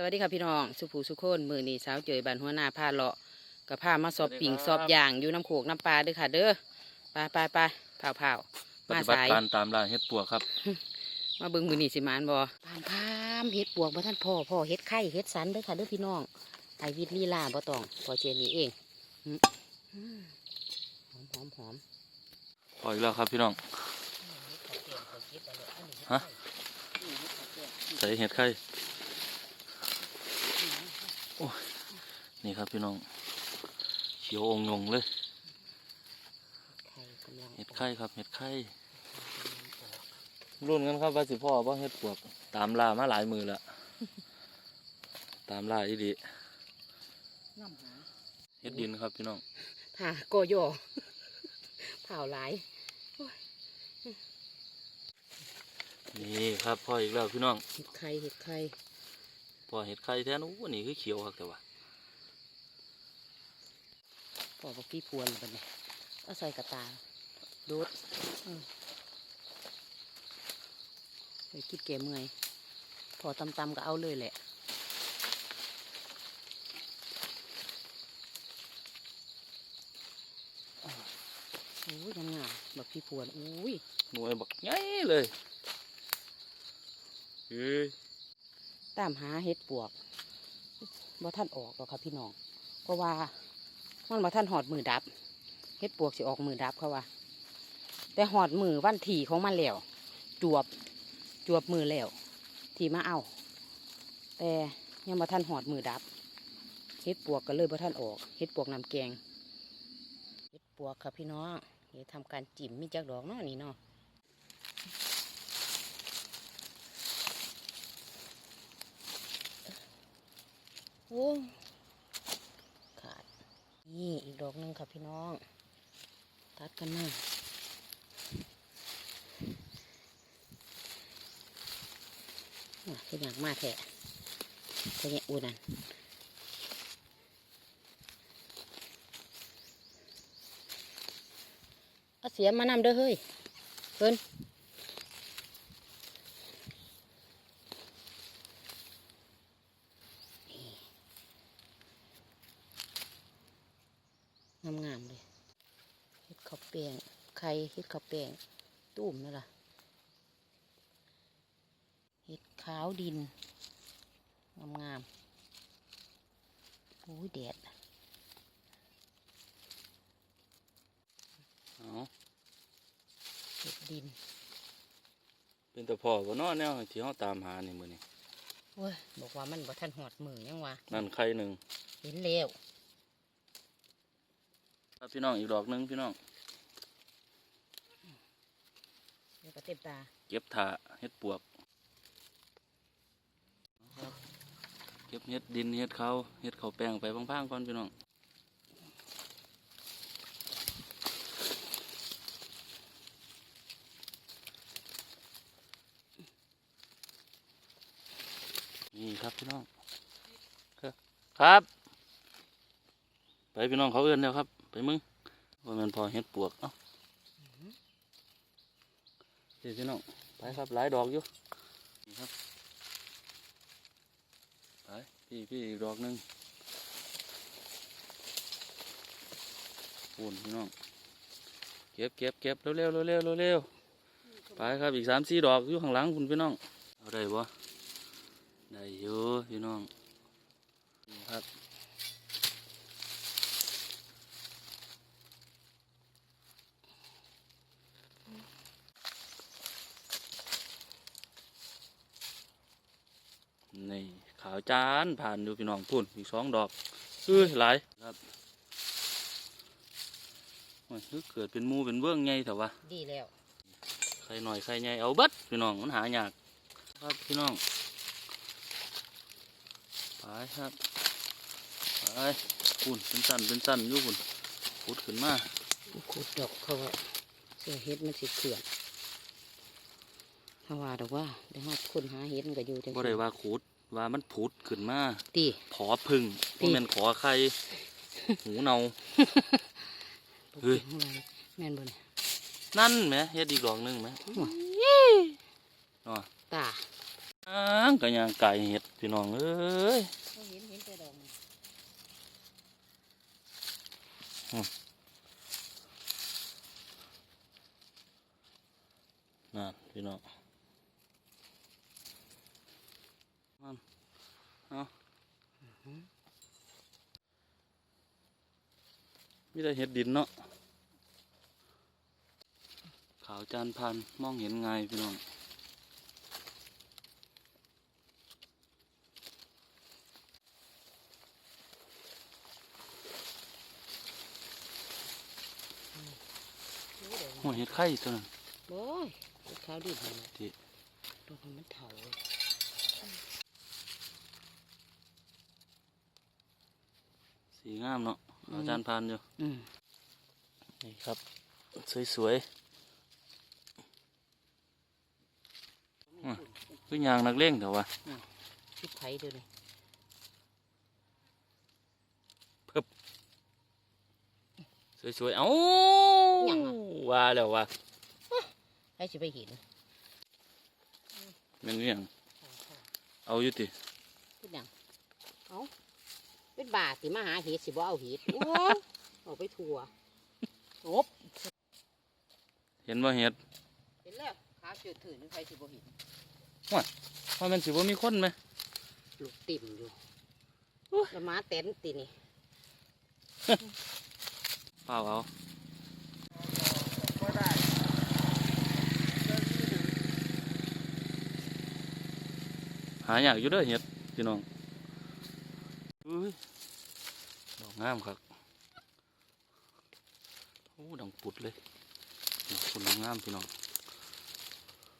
สวัสดีค่ะพี่น้อง สุภูสุโคนมือนี้สาวเจยบันหัวหน้าพาเลาะกับพามาสอบสวัสดีปิ่งครับสอบย่างอยู่น้ำโขกน้ำปลาเด้อค่ะ เด้อไปไปไปเผาเผาปมาฏิบัติสายการตามล่าเห็ดปวกครับ มาเบิ่งมือนี้สิมานบ่ปานพามเฮ็ดปวกบ่ท่านพ่อพ่อเฮ็ดไข่เฮ็ดสันเด้อค่ะเด้อพี่น้องไอวิทย์ลีลาบ่ต้องพอเจนี่เองอืมอืมหอมหอมหอมพออีกแล้วครับพี่น้องฮะใส่เห็ดไข่โอ้ย นี่ครับพี่น้องเขียวองยงเลยไข่กำลังเห็ดไข่ครับเห็ดไข่รุ่นกันครับว่าสิพ่อว่าเห็ดปวก ตามล่ามาหลายมือแล้วตามล่าอีดีน้ำหาเห็ดดินครับพี่น้องผ่าโกโยเผาหลายนี่ครับพ่ออีกแล้วพี่น้องเห็ดไข่เห็ดไข่พ่อเห็ดไข่แท้นู้นนี่คือเขียวครับแต่ว่า พอบอกพี่พวนบัดนี้เอาใส่กระตาดูดอืมไปคิดเกมเมื่อยพอตำๆก็เอาเลยแหละอ้าวโอ้ยยังงามแบบพี่พวนอุ้ยหน่วยบักใหญ่เลยเฮ้ยตามหาเห็ดปวกบ่ท่านออกหรอกครับพี่น้อง เพราะว่า มันบ่ท่านหอดมือดับเห็ดปวกสิออกมือดับเขาว่า แต่หอดมือวันถี่ของมันแล้วจวบจวบมือแล้วที่มาเอา แต่ยังบ่ท่านหอดมือดับเห็ดปวกก็เลยบ่ท่านออกเห็ดปวกน้ำแกงเห็ดปวกครับพี่น้องเดี๋ยวทำการจิ้มมีจักดอกเนาะนี่เนาะโอ้ นี่อีกดอกหนึ่งค่ะพี่น้อง ตัดกันมาอะเป็นอย่างมาแท้จะเนี่ยอูนั่นเอาเสียมานำเด้อเฮ้ยเพิ่นงามๆเลยเฮ็ด ข้าวแป้งไข่เฮ็ดข้าวแป้งตุ้มนั่นล่ะเฮ็ดขาวดิน งามๆโอ้ยแดดเอาเฮ็ดดิน เป็นแต่พ่อบ่เนาะแนวที่เขาตามหานี่มื้อนี้โอ้ยบอกว่ามันบ่ทันหอดมือยังวะนั่นไข่หนึ่งเห็นแล้วครับพี่น้องอีกดอกหนึงพี่น้อง เดี๋ยวก็เต็มตา เก็บถาเห็ดปวกครับเก็บเห็ดดินเห็ดเขาเห็ดเขาวแป้งไปพังๆก่อนพี่น้องนี่ครับพี่น้องครับครับ ไปพี่น้องเขาเอื้อนแล้วครับ ไปมึงว่ามันพอเห็ดปวกเอ้า เดี๋ยวพี่น้องไปครับหลายดอกอยู่นี่ครับไปพี่พี่อีกดอกหนึ่งปุ่นพี่น้องเก็บเก็บเก็บเร็วเร็วเร็วเร็วเร็วเร็วไปครับอีกสามสี่ดอกอยู่ข้างหลังคุณพี่น้องเอาได้บ่ได้อยู่พี่น้องนี่ครับ นี่ขาวจานผ่านอยู่พี่น้องพุ่นอีกสองดอกเอ้ยหลายครับโอ้ยคือเกิดเป็นหมูเป็นเบื้องไงแต่ว่าดีแล้วใครหน่อยใครใหญ่เอาเบัดพี่น้องมันหายากครับพี่น้องไปครับไปพุ่นเป็นสั้นเป็นสั้นอยู่พุ่นพุดขึ้นมาขุดดอกเขาว่าเสื้อเฮ็ดมันสิเขื่อนถ้าว่าดอกว่าได้ฮอดคนหาเฮ็ดมันก็อยู่จังบ่ได้ว่าขุด ว่ามันผุดขึ้นมาตีขอพึ่งติบ่แม่นขอใครหูเนาเฮ้ยแม่นบ่เนี่ยนั่นแหมเฮ็ดอีกดอกหนึงไหมว้าอ๋อตาอ้างกะยางไก่เห็ดพี่น้องเอ้ยเขาเห็นเห็นแต่ดอกนี่นั่นพี่น้องนั่น เอามีแต่เห็ดดินเนาะ ขาวจานพันมองเห็นไงายพี่น้องโอ้ยดอกโอ้เห็ดไข่ตัวนั้นโอ้ยเห็ดขาวดิบนี่ที่ดอกมันเถา สีงามเนาะเอาจานพันอยู่อืมนี่ครับ สวยๆคือยางนักเล่งเถอะวะชุดไผ่เดี๋ยวนี้สวยๆ เอ้าว่าแล้วว่าให้สิไปเห็นแมันเรื่องเอาอยู่ติ เป็นหยังเอา เป็นบาทสิมาหาเห็ดสิบ่เอาเห็ดโอ้ยเอาไปทัวจบเห็นว่าเห็ดเห็นแล้วขาเจืดถือนี่ใครสิบ่เห็นว่ามันสิบ่มีคนไหมลูกติ่มอยู่โอ้ยแล้วหมาเต็นตินี่เปล่าเอาหาอยากอยู่เด้อเห็ดพี่น้องอุ้ ยดอกงามครับโอ้ดังปุดเลยดอกคุณงามพี่น้อง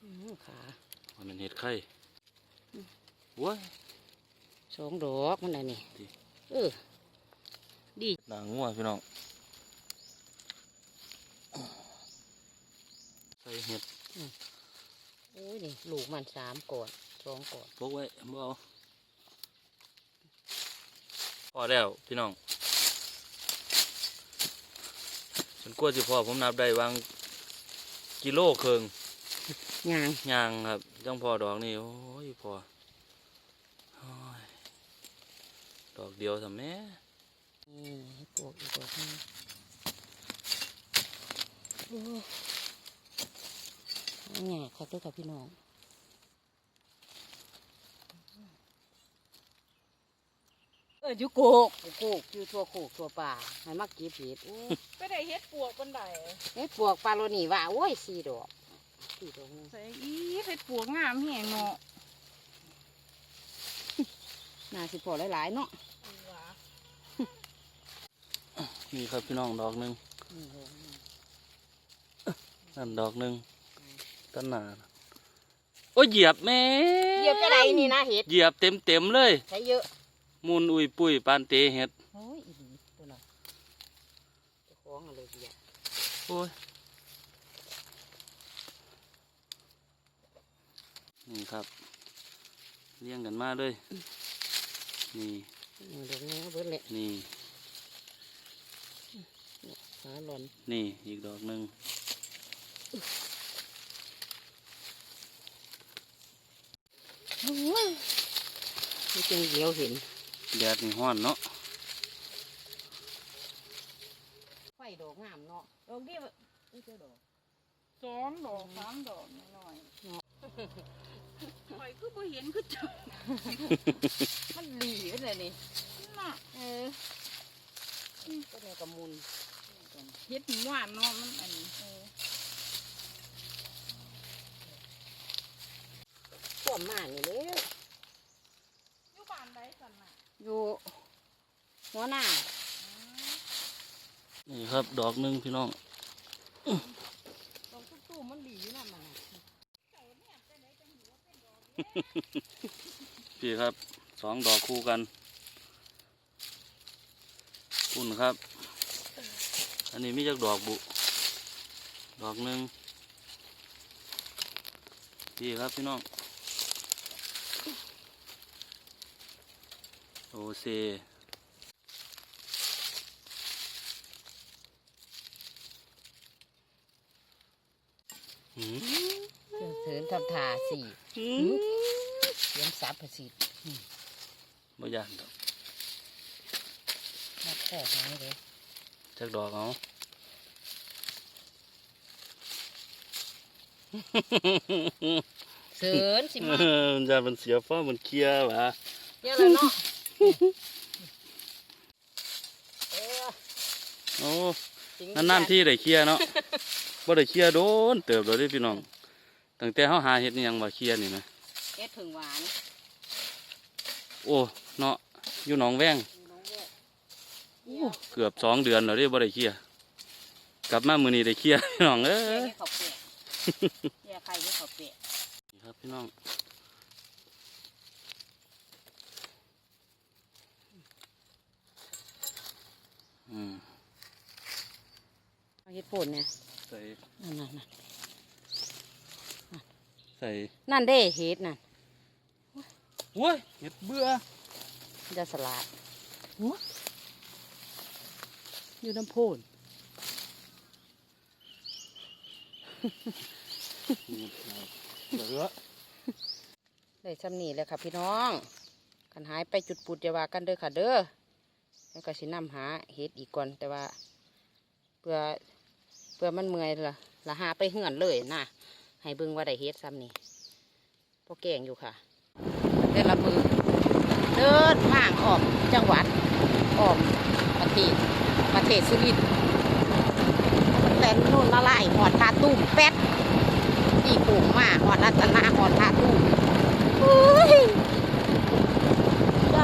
อื้อขาว่ามันเห็ดไข่ว้ายสองดอกมันน่ะนี่ดีเออดีด่างงัวพี่น้องใส่เห็ดโอ้ยนี่ลูกมันสามก่อนสองก่อนพกไว้บ่เอา พอแล้วพี่น้องฉันกลัวสิพอผมนับได้วางกิโลเคิงยางยางครับจังพอดอกนี่โอ้ยพอโอ้ยดอกเดียวทำแม่นี่ให้ปลูกอีกดอกหนึงโอ้ยเอาแง่ครับด้วยค่ะพี่น้อง เอออยู่โกกอยู่โกกอยู่ทั่วโคกทั่วป่าให้มักเก็บเห็ดโอ้ยไปได้เฮ็ดปวกบันไดเฮ็ดปวกปลาโลนี่ว่าโอ้ยสี่ดอกสี่ดอกหนึงใส่อีเฮ็ดปวกงามแหงเนาะน่าสิพอหลายๆเนาะว้านี่ครับพี่น้องดอกหนึ่งนี่ดอกหนึ่งนั่นดอกหนึ่งต้นหนาน่ะโอ้ยเหยียบแม่เหยียบจะไดนี่นะเห็ดเหยียบเต็มเต็มๆเลย ใช้เยอะ มุนอุยปุยปานเตเห็ดโอ้ยอีดีตัวน่ะเจะคล้าของอะไรดีอะโอ้ยนี่ครับเลี้ยงกันมาเลยนี่นี่ดอกนี้เบิดเลยนี่ขาหล่นนี่อีกดอกหนึ่งนี่จึงเดียวเห็น แดดนี่ห้อนเนาะไฟดอกงามเนาะดอกนี้นี่เจ้าดอกสองดอกสามดอกน้อยๆข่อยคือบ่เห็นคือเจ้ามันหลีเป็นไรนี่น่ะเออก็เนี่ยกระมุนเฮ็ดหวานเนาะมันอันนี้เออพวกมานี่เลยอยู่บ้านใดสั่นน่ะ อยู่หัวหน้า นี่ครับดอกหนึ่งพี่น้องดอกตู้ๆมันหลีอยู่นั่นมันพี่ครับสองดอกคู่กันคุณครับ อันนี้มีจักดอกบุ ดอกหนึ่งพี่ครับพี่น้อง โอเซหืมเสือเสือทำทาสี่หืมเสียงสับประสิทธิ์บ่ยานดอกนับแค่หายเลยจักดอกเอาเสินสิมามันจะมันเสียฟ้ามันเคลียร์วะเยอะแล้วเนาะเออ โอ้จริงนานๆที่ได้เคลียร์เนาะบ่ได้เคลียร์โดนเติบแล้วเด้พี่น้องตั้งแต่เฮาหาเฮ็ดนี่ยังว่าเคลียร์นี่นะเอ็ดถึงหวาน โอ้เนาะอยู่หนองแวงน้องเว้ยโอ้เกือบสองเดือนแล้วเด้บ่ได้เคลียร์กลับมามื้อนี้ได้เคลียร์พี่น้องเอ้เยี่ยยให้เขาเปะเยี่ยใครให้เขาเปะนี่ครับพี่น้อง เอาเฮ็ดโป่นเนี่ยใส่นั่นนั่นนั่นใส่นั่นเด้เฮ็ดนั่นโอ้ยเห็ดเบื่อมันจะสลัดอยู่น้ำโพนเบื่อได้ซ้ำนี่แหละค่ะพี่น้องกันหายไปจุดปุดอย่าว่ากันเด้อค่ะเด้อแล้วก็สินำหาเฮ็ดอีกก่อนแต่ว่าเพื่อเเพื่อมันเมื่อยละละหาไปเหื่อนเลยนะให้บึงว่าได้เฮ็ดซ้ำนี่พ่อแกงอยู่ค่ะเดินละมือเดินห่างออกจังหวัดออกประเทศประเทศสุรินทร์แลนนู่นละลายหอดทาตุ้มแป๊ดอีปุ่มมาหอดรัตนาหอดทาตุ้มเฮ้ยใจ